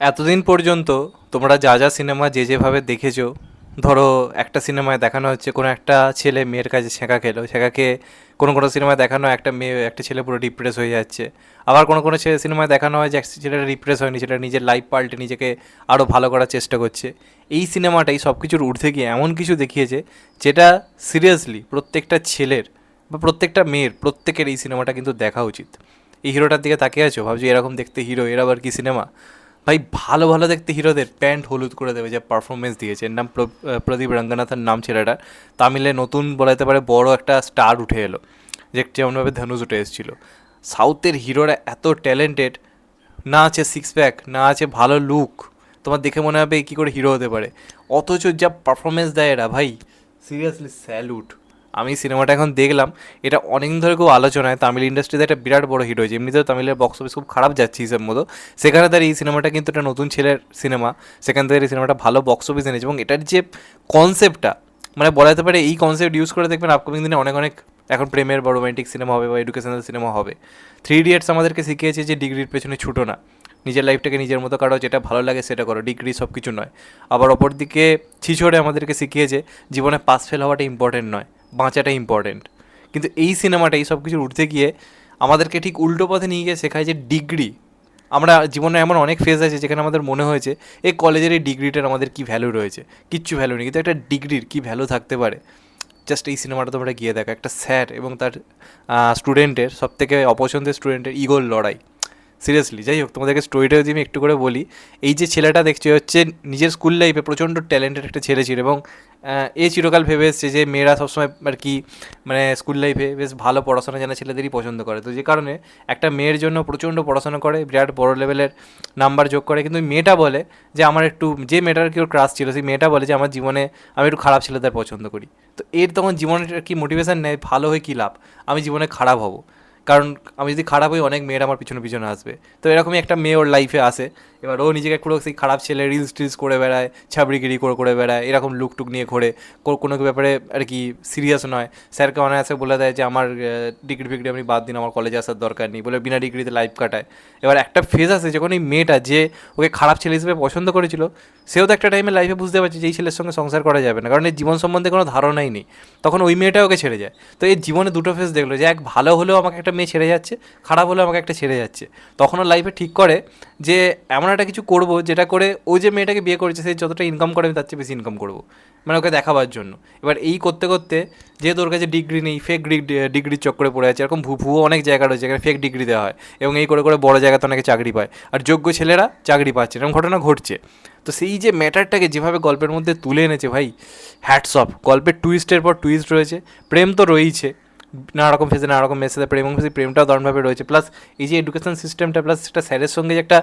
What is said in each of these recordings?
এতদিন পর্যন্ত তোমরা যা যা সিনেমা যে যেভাবে দেখেছ, ধরো একটা সিনেমায় দেখানো হচ্ছে, কোনো একটা ছেলে মেয়ের কাছে ছেঁকা খেলো ছেঁকাকে কোনো কোনো সিনেমায় দেখানো একটা মেয়ে, একটা ছেলে পুরো ডিপ্রেস হয়ে যাচ্ছে। আবার কোনো কোনো ছেলে সিনেমায় দেখানো হয় যে ছেলেটা ডিপ্রেস হয়নি, ছেলেটা নিজের লাইফ পাল্টে নিজেকে আরও ভালো করার চেষ্টা করছে। এই সিনেমাটাই সব কিছুর ঊর্ধ্বে গিয়ে এমন কিছু দেখিয়েছে যেটা সিরিয়াসলি প্রত্যেকটা ছেলের বা প্রত্যেকটা মেয়ের, প্রত্যেকের এই সিনেমাটা কিন্তু দেখা উচিত। এই হিরোটার দিকে তাকিয়ে আছো? ভাবছি এরকম দেখতে হিরো এর আবার কি সিনেমা? ভাই ভালো ভালো দেখতে হিরোদের প্যান্ট হলুদ করে দেবে যে পারফরমেন্স দিয়েছে। এর নাম প্র- প্রদীপ রঙ্গনাথের নাম ছেলেটার তামিলে নতুন বলাতে পারে বড় একটা স্টার উঠে এলো, যে যেমনভাবে ধনুষ উঠে এসেছিল। সাউথের হিরোরা এত ট্যালেন্টেড না আছে সিক্স প্যাক না আছে ভালো লুক তোমার দেখে মনে হবে কী করে হিরো হতে পারে। অথচ যা পারফরমেন্স দেয় এরা, ভাই সিরিয়াসলি স্যালুট আমি সিনেমাটা এখন দেখলাম, এটা অনেক ধরে খুব আলোচনায় তামিল ইন্ডাস্ট্রিতে একটা বিরাট বড় হিট হয়েছে। এমনিতেও তামিলের বক্স অফিস খুব খারাপ যাচ্ছে হিসেব মতো। সেখানে তার এই সিনেমাটা কিন্তু একটা নতুন ছেলের সিনেমা সেখান থেকে এই সিনেমাটা ভালো বক্স অফিস এনেছে এবং এটার যে কনসেপ্টটা মানে বলা যেতে পারে এই কনসেপ্ট ইউজ করে দেখবেন আপকামিং দিনে অনেক অনেক এখন প্রেমের বা রোমান্টিক সিনেমা হবে বা এডুকেশনাল সিনেমা হবে। থ্রি ইডিয়টস আমাদেরকে শিখিয়েছে যে ডিগ্রির পেছনে ছুটো না। নিজের লাইফটাকে নিজের মতো কাটাও যেটা ভালো লাগে সেটা করো। ডিগ্রি সব কিছু নয়। আবার অপরদিকে ছিছড়ে আমাদেরকে শিখিয়েছে, জীবনে পাস ফেল হওয়াটা ইম্পর্টেন্ট নয়। বাঁচাটা ইম্পর্টেন্ট কিন্তু এই সিনেমাটা এই সব কিছুর উঠতে গিয়ে আমাদেরকে ঠিক উল্টো পথে নিয়ে গিয়ে শেখায় যে ডিগ্রি। আমরা জীবনে এমন অনেক ফেজ আছে যেখানে আমাদের মনে হয়েছে এই কলেজের এই ডিগ্রিটার আমাদের কী ভ্যালু রয়েছে? কিচ্ছু ভ্যালু নেই, কিন্তু একটা ডিগ্রির কী ভ্যালু থাকতে পারে? জাস্ট এই সিনেমাটা তোমরা গিয়ে দেখো, একটা স্যার এবং তার স্টুডেন্টের সব থেকে অপছন্দের স্টুডেন্টের ইগোর লড়াই। সিরিয়াসলি যাই হোক, তোমাদেরকে স্টোরিটা যদি আমি একটু করে বলি, এই যে ছেলেটা দেখছি হচ্ছে নিজের স্কুল লাইফে প্রচণ্ড ট্যালেন্টেড একটা ছেলে ছিল এবং এ চিরকাল ভেবে এসছে যে মেয়েরা সবসময় আর কি মানে স্কুল লাইফে বেশ ভালো পড়াশোনা জানা ছেলেদেরই পছন্দ করে। তো যে কারণে একটা মেয়ের জন্য প্রচণ্ড পড়াশোনা করে, বিরাট বড় লেভেলের নাম্বার যোগ করে। কিন্তু মেয়েটা বলে যে আমার একটু, যে মেয়েটার কি ওর ক্রাশ ছিল, সেই মেয়েটা বলে যে আমার জীবনে আমি একটু খারাপ ছেলেদের পছন্দ করি। তো এর তখন জীবনের কি মোটিভেশন নেয়, ভালো হয়ে কী লাভ? আমি জীবনে খারাপ হব। কারণ আমি যদি খারাপ হই, অনেক মেয়েরা আমার পিছনে পিছনে আসবে। তো এরকমই একটা মেয়ে ওর লাইফে আসে। এবার ও নিজেকে পুরো সেই খারাপ ছেলে রিলস টিলস করে বেড়ায়, ছাবড়িগিরি করে করে বেড়ায়, এরকম লুক টুক নিয়ে ঘোরে। কোনো ব্যাপারে আর কি সিরিয়াস নয়। স্যারকে অনায়াসে বলে দেয় যে, আমার ডিগ্রি ফিগ্রি আপনি বাদ দিন, আমার কলেজে আসার দরকার নেই। বলে বিনা ডিগ্রিতে লাইফ কাটায়। এবার একটা ফেজ আছে যখন এই মেয়েটা যে ওকে খারাপ ছেলে হিসেবে পছন্দ করেছিল, সেও তো একটা টাইমে লাইফে বুঝতে পারছে যে, এই ছেলের সঙ্গে সংসার করা যাবে না। কারণ এর জীবন সম্বন্ধে কোনো ধারণাই নেই। তখন ওই মেয়েটা ওকে ছেড়ে যায়। তো এর জীবনে দুটো ফেজ দেখল যে, এক ভালো হলেও আমাকে একটা মেয়ে ছেড়ে যাচ্ছে, খারাপ হলে আমাকে একটা ছেড়ে যাচ্ছে। তখন লাইফে ঠিক করে যে, এমন একটা কিছু করব যেটা করে ও যে মেয়েটাকে বিয়ে করেছে, সে যতটা ইনকাম করে আমি তার চেয়ে বেশি ইনকাম করব। মানে ওকে দেখাবার জন্য। এবার এই করতে করতে যেহেতু ওর কাছে ডিগ্রি নেই ফেক ডিগ্রির চক্করে পড়ে আছে, এরকম ভুয়ো অনেক জায়গা রয়েছে যেখানে ফেক ডিগ্রি দেওয়া হয়। এবং এই করে করে বড় জায়গাতে অনেকে চাকরি পায়। আর যোগ্য ছেলেরা চাকরি পাচ্ছে এরকম ঘটনা ঘটছে। তো সেই যে ম্যাটারটাকে যেভাবে গল্পের মধ্যে তুলে এনেছে ভাই হ্যাটস অফ গল্পের টুইস্টের পর টুইস্ট রয়েছে, প্রেম তো রয়েইছে। নানা রকম ফেসে নানা রকম মেসেজে প্রেম এবং সেই প্রেমটাও দারুণভাবে রয়েছে। প্লাস এই যে এডুকেশন সিস্টেমটা প্লাস একটা স্যারের সঙ্গে যে একটা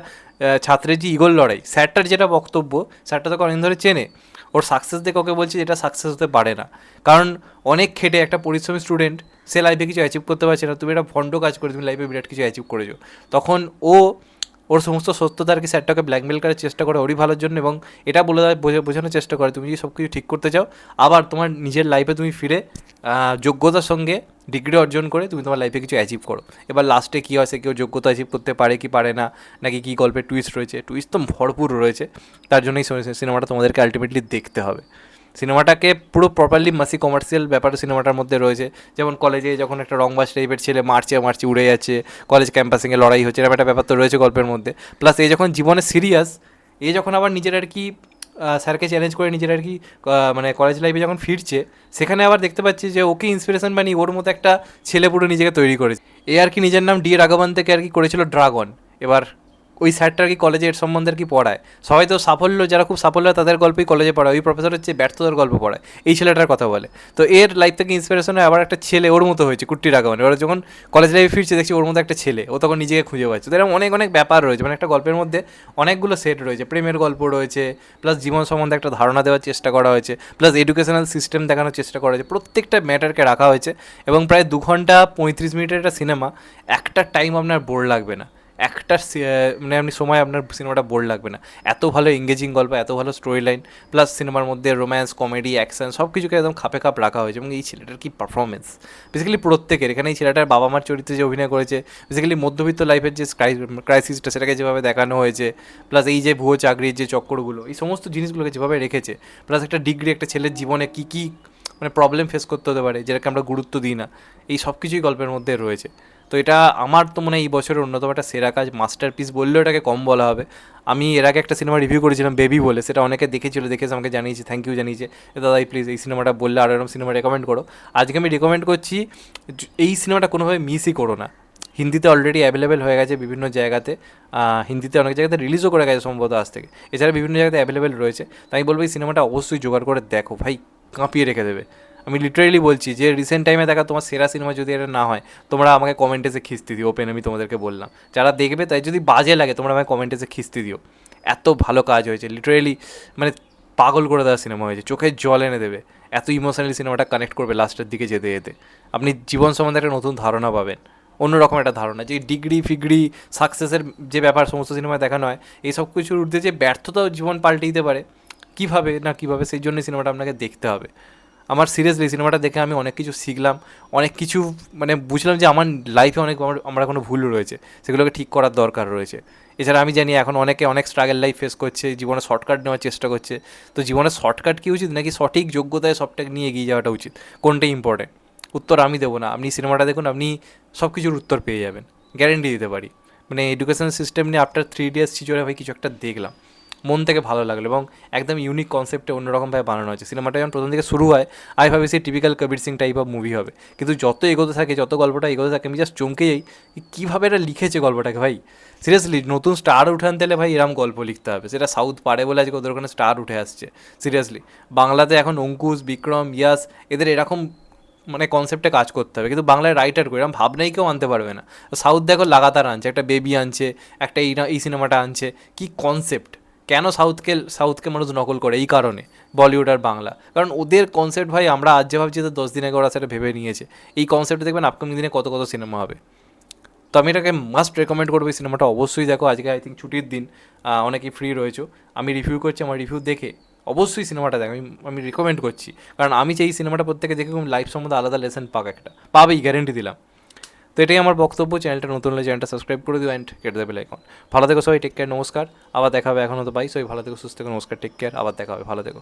ছাত্রের যে ইগোল লড়াই, স্যারটার যেটা বক্তব্য, স্যারটা তোকে অনেক ধরে চেনে। ওর সাকসেস দেখে ওকে বলছে এটা সাকসেস হতে পারে না। কারণ অনেক খেটে একটা পরিশ্রমী স্টুডেন্ট সে লাইফে কিছু অ্যাচিভ করতে পারছে না। তুমি একটা ভণ্ড কাজ করে, তুমি লাইফে বিরাট কিছু অ্যাচিভ করেছ। তখন ও, ওর সমস্ত সত্যতা কি স্যারটাকে ব্ল্যাকমেল করার চেষ্টা করে ওরই ভালোর জন্য এবং এটা বলে বোঝা- বোঝানোর চেষ্টা করে, তুমি যদি সব কিছু ঠিক করতে চাও, আবার তোমার নিজের লাইফে তুমি ফিরে যোগ্যতার সঙ্গে ডিগ্রি অর্জন করে তুমি তোমার লাইফে কিছু অ্যাচিভ করো। এবার লাস্টে কী হয়? সে কেউ যোগ্যতা অ্যাচিভ করতে পারে কি পারে না? নাকি কী গল্পের টুইস্ট রয়েছে? টুইস্ট তো ভরপুর রয়েছে। তার জন্যই সিনেমাটা তোমাদেরকে আলটিমেটলি দেখতে হবে। সিনেমাটাকে পুরো প্রপারলি মাসি কমার্শিয়াল ব্যাপার সিনেমাটার মধ্যে রয়েছে। যেমন কলেজে যখন একটা রংবাস টাইপের ছেলে মারছে মারছে উড়ে যাচ্ছে কলেজ ক্যাম্পাসিংয়ে লড়াই হচ্ছে, এরকম একটা ব্যাপার তো রয়েছে গল্পের মধ্যে। প্লাস এই যখন জীবনে সিরিয়াস এই যখন আবার নিজের আর কি স্যারকে চ্যালেঞ্জ করে নিজের আর কি মানে কলেজ লাইফে যখন ফিরছে, সেখানে আবার দেখতে পাচ্ছি যে ওকে ইন্সপিরেশন বানিয়ে ওর মতো একটা ছেলে পুরো নিজেকে তৈরি করেছে। এ আর কি নিজের নাম ডি রাঘবান থেকে আর কি করেছিল ড্রাগন। এবার ওই স্যারটা কি কলেজে এর সম্বন্ধে কি পড়ায়? সবাই তো সাফল্য, যারা খুব সাফল্য, তাদের গল্পই কলেজে পড়ায়। ওই প্রফেসর হচ্ছে ব্যর্থতার গল্প পড়ায়। এই ছেলেটার কথা বলে। তো এর লাইফ থেকে ইন্সপিরেশন হয় আবার একটা ছেলে ওর মতো হয়েছে, কুট্টি রাঘবান। ওরা যখন কলেজ লাইফে ফিরছে, দেখছি ওর মতো একটা ছেলে। ও তখন নিজেকে খুঁজে পাচ্ছে। তো এরকম অনেক অনেক ব্যাপার রয়েছে। মানে একটা গল্পের মধ্যে অনেকগুলো সেট রয়েছে। প্রেমের গল্প রয়েছে প্লাস জীবন সম্বন্ধে একটা ধারণা দেওয়ার চেষ্টা করা হয়েছে প্লাস এডুকেশনাল সিস্টেম দেখানোর চেষ্টা করা হয়েছে। প্রত্যেকটা ম্যাটারকে রাখা হয়েছে। এবং প্রায় দু ঘণ্টা পঁয়ত্রিশ মিনিটের একটা সিনেমা একটা টাইম আপনার বোর লাগবে না। একটা মানে আপনি সময় আপনার সিনেমাটা বোর লাগবে না। এত ভালো এঙ্গেজিং গল্প, এত ভালো স্টোরি লাইন প্লাস সিনেমার মধ্যে রোম্যান্স কমেডি অ্যাকশন সব কিছুকে একদম খাপে খাপ রাখা হয়েছে এবং এই ছেলেটার কি পারফরমেন্স বেসিক্যালি প্রত্যেকের, এখানে এই ছেলেটার বাবা মার চরিত্রে যে অভিনয় করেছে বেসিক্যালি মধ্যবিত্ত লাইফের যে ক্রাইসিসটা সেটাকে যেভাবে দেখানো হয়েছে প্লাস এই যে ভুয়ো চাকরির যে চক্করগুলো, এই সমস্ত জিনিসগুলোকে যেভাবে রেখেছে প্লাস একটা ডিগ্রি একটা ছেলের জীবনে কী কী মানে প্রবলেম ফেস করতে হতে পারে, যেটাকে আমরা গুরুত্ব দিই না, এই সব কিছুই গল্পের মধ্যে রয়েছে। তো এটা আমার তো মনে হয় এই বছরের অন্যতম একটা সেরা কাজ মাস্টার পিস বললেও এটাকে কম বলা হবে। আমি এর আগে একটা সিনেমা রিভিউ করেছিলাম, বেবি বলে, সেটা অনেকে দেখেছিল দেখে আমাকে জানিয়েছে থ্যাংক ইউ জানিয়েছে দাদা প্লিজ এই সিনেমাটা বললে আরও এরকম সিনেমা রেকমেন্ড করো। আজকে আমি রেকমেন্ড করছি এই সিনেমাটা কোনোভাবে মিসই করো না। হিন্দিতে অলরেডি অ্যাভেলেবেল হয়ে গেছে বিভিন্ন জায়গাতে হিন্দিতে অনেক জায়গাতে রিলিজও করে গেছে সম্ভবত আজ থেকে। এছাড়া বিভিন্ন জায়গাতে অ্যাভেলেবেল রয়েছে। তাই বলব এই সিনেমাটা অবশ্যই জোগাড় করে দেখো, ভাই, কাঁপিয়ে রেখে দেবে। আমি লিটারেলি বলছি যে রিসেন্ট টাইমে দেখা তোমার সেরা সিনেমা যদি এটা না হয়, তোমরা আমাকে কমেন্টে এসে খিস্তি দিও ওপেন আমি তোমাদেরকে বললাম। যারা দেখবে তাই যদি বাজে লাগে, তোমরা আমাকে কমেন্টে এসে খিস্তি দিও। এত ভালো কাজ হয়েছে লিটারেলি মানে পাগল করে দেওয়া সিনেমা হয়েছে চোখের জল এনে দেবে। এত ইমোশনালি সিনেমাটা কানেক্ট করবে লাস্টের দিকে যেতে যেতে। আপনি জীবন সম্বন্ধে একটা নতুন ধারণা পাবেন, অন্যরকম একটা ধারণা, যে ডিগ্রি, ফিগ্রি সাকসেসের যে ব্যাপার সমস্ত সিনেমায় দেখানো হয়, এই সব কিছুর ঊর্ধ্বে যে ব্যর্থতাও জীবন পাল্টে দিতে পারে, কীভাবে না কীভাবে সেই জন্য সিনেমাটা আপনাকে দেখতে হবে। আমার সিরিয়াসলি সিনেমাটা দেখে আমি অনেক কিছু শিখলাম, অনেক কিছু মানে বুঝলাম যে আমার লাইফে অনেক আমার কোনো ভুল রয়েছে, সেগুলোকে ঠিক করার দরকার রয়েছে। এছাড়া আমি জানি এখন অনেকে অনেক স্ট্রাগল লাইফ ফেস করছে, জীবনে শর্টকাট নেওয়ার চেষ্টা করছে, তো জীবনে শর্টকাট কি উচিত নাকি সঠিক যোগ্যতায় সবটাকে নিয়ে এগিয়ে যাওয়াটা উচিত? কোনটা ইম্পর্টেন্ট উত্তর আমি দেবো না, আপনি সিনেমাটা দেখুন, আপনি সব কিছুর উত্তর পেয়ে যাবেন গ্যারেন্টি দিতে পারি। মানে এডুকেশন সিস্টেম নিয়ে আফটার থ্রি ডেজ চিচরে ভাই কিছু একটা দেখলাম। মন থেকে ভালো লাগল এবং একদম ইউনিক কনসেপ্টে অন্যরকমভাবে বানানো হয়েছে। সিনেমাটা যখন প্রথম থেকে শুরু হয় আমি ভাবি সেই typical Kabir Singh type of movie হবে। কিন্তু যত এগোতে থাকে, যত গল্পটা এগোতে থাকে, আমি জাস্ট চমকে যাই কীভাবে এটা লিখেছে গল্পটাকে ভাই? সিরিয়াসলি নতুন স্টার উঠান দিলে ভাই এরম গল্প লিখতে হবে। সেটা সাউথ পারে বলে আজকে ওদের ওখানে স্টার উঠে আসছে। সিরিয়াসলি বাংলাতে এখন অঙ্কুশ, বিক্রম, ইয়াস, এদের এরকম মানে কনসেপ্টে কাজ করতে হবে। কিন্তু বাংলায় রাইটার করে এরকম ভাবনাই কেউ আনতে পারবে না। সাউথ দেখো লাগাতার আনছে, একটা বেবি আনছে, একটা এই এই সিনেমাটা আনছে। কি কনসেপ্ট কেন সাউথকে সাউথকে মানুষ নকল করে? এই কারণে, বলিউড আর বাংলা। কারণ ওদের কনসেপ্ট ভাই, আমরা আজ যে ভাবছি তো দশ দিন আগে ওরা সেটা ভেবে নিয়েছে। এই কনসেপ্ট দেখবেন আপকামিং দিনে কত কত সিনেমা হবে। তো আমি এটাকে মাস্ট রেকমেন্ড করব, এই সিনেমাটা অবশ্যই দেখো। আজকে আই থিঙ্ক ছুটির দিন অনেকেই ফ্রি রয়েছো। আমি রিভিউ করছি, আমার রিভিউ দেখে অবশ্যই সিনেমাটা দেখো। আমি আমি রিকমেন্ড করছি। কারণ আমি চাই এই সিনেমাটা প্রত্যেকে দেখে লাইফ সম্বন্ধে আলাদা লেসন পাক একটা। পাবেই গ্যারেন্টি দিলাম। তো এটাই আমার বক্তব্য। চ্যানেলটা নতুন হলে চ্যানেলটা সাবস্ক্রাইব করে দিও অ্যান্ড কেটে দেবে লাইকন ভালো থেকো সবাই টেক কেয়ার নমস্কার। আবার দেখা হবে এখনও তো পাই সবাই ভালো থেকো, সুস্থ থেকো, নমস্কার টেক কেয়ার আবার দেখা হবে, ভালো থেকো।